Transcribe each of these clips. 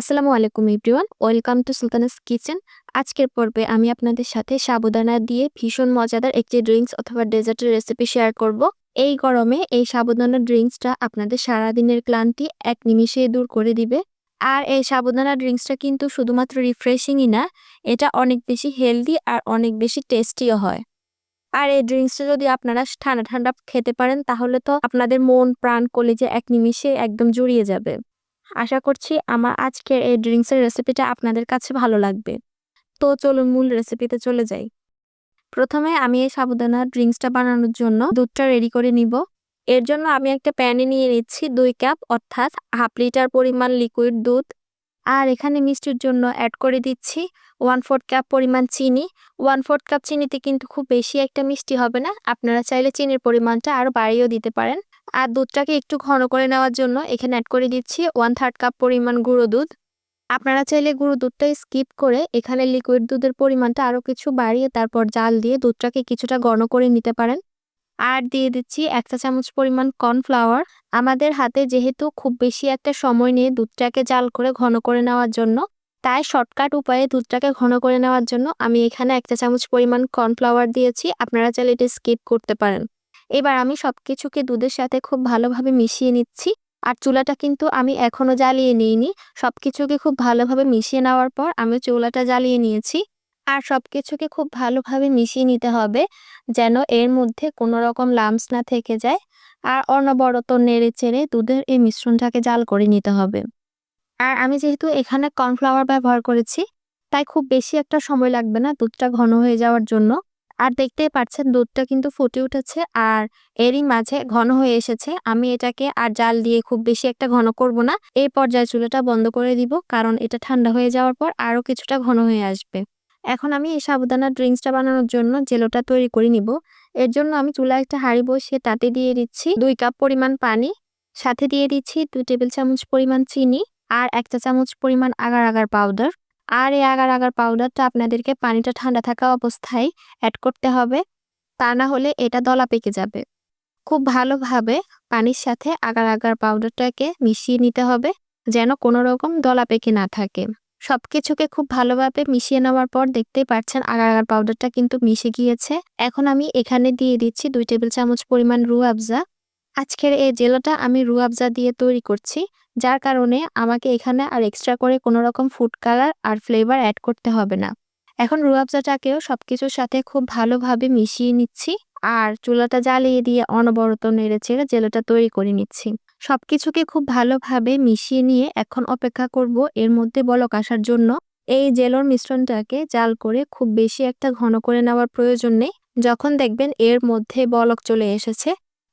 আসসালামু আলাইকুম everyone, welcome to Sultana's kitchen. আজকের পর্বে আমি আপনাদের সাথে সাবুদানা দিয়ে ভীষণ মজাদার একটি ড্রিঙ্কস অথবা ডেজার্টের রেসিপি শেয়ার করব। এই গরমে এই সাবুদানা ড্রিঙ্কসটা আপনাদের সারাদিনের ক্লান্তি এক নিমিষেই দূর করে দিবে। আর এই সাবুদানা ড্রিঙ্কসটা কিন্তু শুধুমাত্র রিফ্রেশিংই না, এটা অনেক বেশি হেলদি আর অনেক বেশি টেস্টিও হয়। আর এই ড্রিঙ্কসটা যদি আপনারা ঠান্ডা ঠান্ডা খেতে পারেন, তাহলে তো আপনাদের মন, প্রাণ, কলেজে এক নিমিষে একদম জুড়িয়ে যাবে। আশা করছি আমার আজকের এই ড্রিঙ্কসের রেসিপিটা আপনাদের কাছে ভালো লাগবে। তো চলুন মূল রেসিপিতে চলে যাই। প্রথমে আমি এই সাবুদানা ড্রিঙ্কসটা বানানোর জন্য দুধটা রেডি করে নিব। এর জন্য আমি একটা প্যানে নিয়ে নিচ্ছি দুই কাপ অর্থাৎ হাফ লিটার পরিমাণ লিকুইড দুধ। আর এখানে মিষ্টির জন্য অ্যাড করে দিচ্ছি ওয়ান ফোর্থ কাপ পরিমাণ চিনি। ওয়ান ফোর্থ কাপ চিনিতে কিন্তু খুব বেশি একটা মিষ্টি হবে না। আপনারা চাইলে চিনির পরিমাণটা আরও বাড়িয়েও দিতে পারেন। আর দুধটাকে একটু ঘন করে নেওয়ার জন্য এখানে অ্যাড করে দিচ্ছি ওয়ান থার্ড কাপ পরিমাণ গুঁড়ো দুধ। আপনারা চাইলে গুঁড়ো দুধটা স্কিপ করে এখানে লিকুইড দুধের পরিমাণটা আরও কিছু বাড়িয়ে তারপর জাল দিয়ে দুধটাকে কিছুটা ঘন করে নিতে পারেন। আর দিয়ে দিচ্ছি এক চা চামচ পরিমাণ কর্নফ্লাওয়ার আমাদের হাতে যেহেতু খুব বেশি একটা সময় নিয়ে দুধটাকে জাল করে ঘন করে নেওয়ার জন্য, তাই শর্টকাট উপায়ে দুধটাকে ঘন করে নেওয়ার জন্য আমি এখানে এক চা চামচ পরিমাণ কর্নফ্লাওয়ার দিয়েছি। আপনারা চাইলে এটা স্কিপ করতে পারেন। এবার আমি সব কিছুকে দুধের সাথে খুব ভালোভাবে মিশিয়ে নিচ্ছি। আর চুলাটা কিন্তু আমি এখনও জ্বালিয়ে নিইনি। সব কিছুকে খুব ভালোভাবে মিশিয়ে নেওয়ার পর আমি চুলাটা জ্বালিয়ে নিয়েছি। আর সব কিছুকে খুব ভালোভাবে মিশিয়ে নিতে হবে যেন এর মধ্যে কোনো রকম লামস না থেকে যায়। আর অনবরত নেড়ে চেড়ে দুধের এই মিশ্রণটাকে জাল করে নিতে হবে। আর আমি যেহেতু এখানে কর্নফ্লাওয়ার ব্যবহার করেছি, তাই খুব বেশি একটা সময় লাগবে না দুধটা ঘন হয়ে যাওয়ার জন্য। আর দেখতে পাচ্ছেন দুধটা কিন্তু ফুটে উঠেছে আর এরই মাঝে ঘন হয়ে এসেছে। আমি এটাকে আর জাল দিয়ে খুব বেশি একটা ঘন করব না। এই পর্যায়ে চুলাটা বন্ধ করে দিব কারণ এটা ঠান্ডা হয়ে যাওয়ার পর আরও কিছুটা ঘন হয়ে আসবে। এখন আমি এই সাবুদানা ড্রিঙ্কসটা বানানোর জন্য জেলোটা তৈরি করে নিব। এর জন্য আমি চুলা একটা হাঁড়ি বসিয়ে তাতে দিয়ে দিচ্ছি দুই কাপ পরিমাণ পানি, সাথে দিয়ে দিচ্ছি দুই টেবিল চামচ পরিমাণ চিনি আর একটা চামচ পরিমাণ আগার আগার পাউডার। আর এই আগার আগার পাউডারটা আপনাদেরকে পানিটা ঠান্ডা থাকা অবস্থায় অ্যাড করতে হবে। তা না হলে এটা দলা পেকে যাবে। খুব ভালোভাবে পানির সাথে আগার আগার পাউডারটাকে মিশিয়ে নিতে হবে, যেন কোনো রকম দলা পেকে না থাকে। সব কিছুকে খুব ভালোভাবে মিশিয়ে নেওয়ার পর দেখতেই পাচ্ছেন আগার আগার পাউডারটা কিন্তু মিশে গিয়েছে। এখন আমি এখানে দিয়ে দিচ্ছি দুই টেবিল চামচ পরিমাণ রু আফজা। আজকের এই জেলোটা আমি রু আফজা দিয়ে তৈরি করছি, যার কারণে আমাকে এখানে আর এক্সট্রা করে কোনো রকম ফুড কালার আর ফ্লেভার অ্যাড করতে হবে না। এখন রুয়াবজাটাকেও সব কিছুর সাথে খুব ভালোভাবে মিশিয়ে নিচ্ছি আর চুলাটা জ্বালিয়ে দিয়ে অনবরত নেড়ে ছেড়ে জেলোটা তৈরি করে নিচ্ছি। সব কিছুকে খুব ভালোভাবে মিশিয়ে নিয়ে এখন অপেক্ষা করব এর মধ্যে বলক আসার জন্য। এই জেলোর মিশ্রণটাকে জাল করে খুব বেশি একটা ঘন করে নেওয়ার প্রয়োজন নেই। যখন দেখবেন এর মধ্যে বলক চলে এসেছে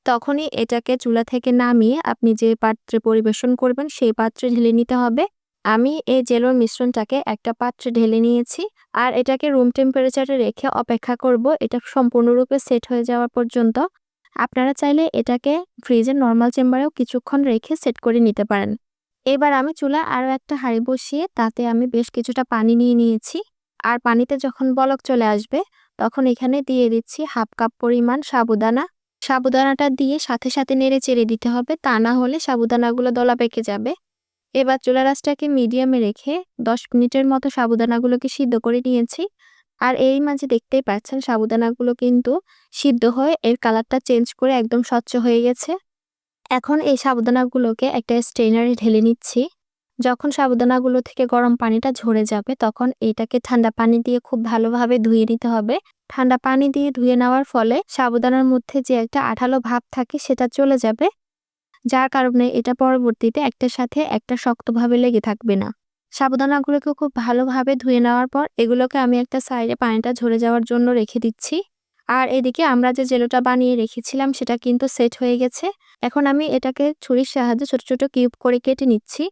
তখনই এটাকে চুলা থেকে নামিয়ে আপনি যে পাত্রে পরিবেশন করবেন সেই পাত্রে ঢেলে নিতে হবে। আমি এই জেলোর মিশ্রণটাকে একটা পাত্রে ঢেলে নিয়েছি আর এটাকে রুম টেম্পারেচারে রেখে অপেক্ষা করব। এটা সম্পূর্ণরূপে সেট হয়ে যাওয়া পর্যন্ত। আপনারা চাইলে এটাকে ফ্রিজের নর্মাল চেম্বারেও কিছুক্ষণ রেখে সেট করে নিতে পারেন। এবার আমি চুলা আরও একটা হাঁড়ি বসিয়ে তাতে আমি বেশ কিছুটা পানি নিয়ে নিয়েছি। আর পানিতে যখন বলক চলে আসবে, তখন এখানে দিয়ে দিচ্ছি হাফ কাপ পরিমাণ সাবুদানা। সাবুদানাটা দিয়ে সাথে সাথে নেড়ে চেড়ে দিতে হবে। তা না হলে সাবুদানাগুলো দলা পেকে যাবে। এবার চুলা রাসটাকে মিডিয়ামে রেখে দশ মিনিটের মতো সাবুদানাগুলোকে সিদ্ধ করে নিয়েছি। আর এই মাঝে দেখতেই পাচ্ছেন সাবুদানাগুলো কিন্তু সিদ্ধ হয়ে এর কালারটা চেঞ্জ করে একদম স্বচ্ছ হয়ে গেছে। এখন এই সাবুদানাগুলোকে একটা স্ট্রেনারে ঢেলে নিচ্ছি। যখন সাবুদানাগুলো থেকে গরম পানিটা ঝরে যাবে, তখন এটাকে ঠান্ডা পানি দিয়ে খুব ভালোভাবে ধুয়ে নিতে হবে। ঠান্ডা পানি দিয়ে ধুয়ে নেওয়ার ফলে সাবুদানার মধ্যে যে একটা আঠালো ভাব থাকে সেটা চলে যাবে। যার কারণে এটা পরবর্তীতে একটার সাথে একটা শক্তভাবে লেগে থাকবে না। সাবুদানাগুলোকে খুব ভালোভাবে ধুয়ে নেওয়ার পর এগুলোকে আমি একটা সাইডে পানিটা ঝরে যাওয়ার জন্য রেখে দিচ্ছি। আর এদিকে আমরা যে জেলোটা বানিয়ে রেখেছিলাম সেটা কিন্তু সেট হয়ে গেছে। এখন আমি এটাকে ছুরির সাহায্যে ছোট ছোট কিউব করে কেটে নিচ্ছি।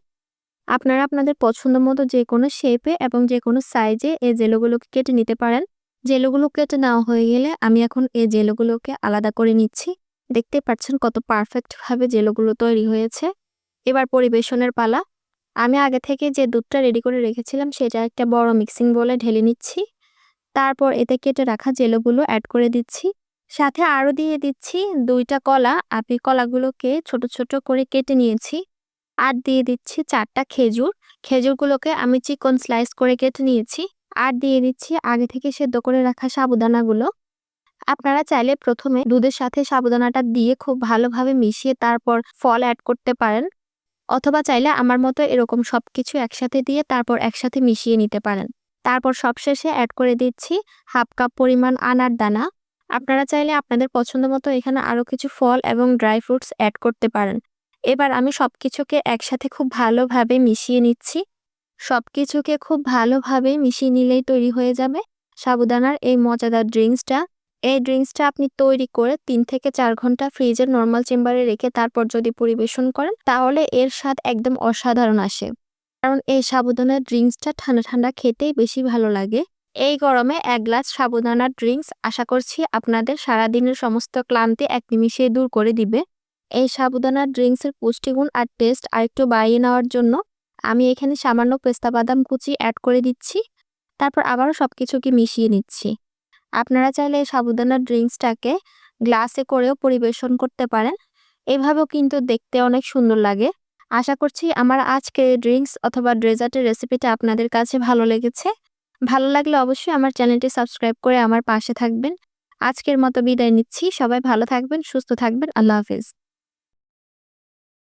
আপনারা আপনাদের পছন্দ মতো যে কোনো শেপে এবং যে কোনো সাইজে এই জেলোগুলোকে কেটে নিতে পারেন। জেলোগুলো কেটে নেওয়া হয়ে গেলে আমি এখন এই জেলোগুলোকে আলাদা করে নিচ্ছি। দেখতে পাচ্ছেন কত পারফেক্টভাবে জেলোগুলো তৈরি হয়েছে। এবার পরিবেশনের পালা। আমি আগে থেকে যে দুধটা রেডি করে রেখেছিলাম সেটা একটা বড় মিক্সিং বলে ঢেলে নিচ্ছি। তারপর এতে কেটে রাখা জেলোগুলো অ্যাড করে দিচ্ছি। সাথে আরও দিয়ে দিচ্ছি দুইটা কলা। আপনি কলাগুলোকে ছোট ছোট করে কেটে নিয়েছি। আর দিয়ে দিচ্ছি চারটা খেজুর। খেজুরগুলোকে আমি চিকন স্লাইস করে কেটে নিয়েছি। আর দিয়ে দিচ্ছি আগে থেকে সেদ্ধ করে রাখা সাবুদানাগুলো। আপনারা চাইলে প্রথমে দুধের সাথে সাবুদানাটা দিয়ে খুব ভালোভাবে মিশিয়ে তারপর ফল অ্যাড করতে পারেন। অথবা চাইলে আমার মতো এরকম সব কিছু একসাথে দিয়ে তারপর একসাথে মিশিয়ে নিতে পারেন। তারপর সবশেষে অ্যাড করে দিচ্ছি হাফ কাপ পরিমাণ আনার দানা। আপনারা চাইলে আপনাদের পছন্দ মতো এখানে আরও কিছু ফল এবং ড্রাই ফ্রুটস অ্যাড করতে পারেন। এবার আমি সব কিছুকে একসাথে খুব ভালোভাবে মিশিয়ে নিচ্ছি। সব কিছুকে খুব ভালোভাবে মিশিয়ে নিলেই তৈরি হয়ে যাবে সাবুদানার এই মজাদার ড্রিঙ্কসটা। এই ড্রিঙ্কসটা আপনি তৈরি করে তিন থেকে চার ঘণ্টা ফ্রিজের নর্মাল চেম্বারে রেখে তারপর যদি পরিবেশন করেন, তাহলে এর স্বাদ একদম অসাধারণ আসে। কারণ এই সাবুদানার ড্রিঙ্কসটা ঠান্ডা ঠান্ডা খেতেই বেশি ভালো লাগে। এই গরমে এক গ্লাস সাবুদানার ড্রিঙ্কস আশা করছি আপনাদের সারাদিনের সমস্ত ক্লান্তি এক নিমিষে দূর করে দিবে। এই সাবুদানার ড্রিঙ্কসের পুষ্টিগুণ আর টেস্ট আরেকটু বাড়িয়ে নেওয়ার জন্য আমি এখানে সামান্য পেস্তা বাদাম কুচি অ্যাড করে দিচ্ছি। তারপর আবারও সব কিছুকে মিশিয়ে নিচ্ছি। আপনারা চাইলে এই সাবুদানার ড্রিঙ্কসটাকে গ্লাসে করেও পরিবেশন করতে পারেন। এভাবেও কিন্তু দেখতে অনেক সুন্দর লাগে। আশা করছি আমার আজকে ড্রিঙ্কস অথবা ড্রেজার্টের রেসিপিটা আপনাদের কাছে ভালো লেগেছে। ভালো লাগলে অবশ্যই আমার চ্যানেলটি সাবস্ক্রাইব করে আমার পাশে থাকবেন। আজকের মতো বিদায় নিচ্ছি। সবাই ভালো থাকবেন, সুস্থ থাকবেন। আল্লাহ হাফিজ।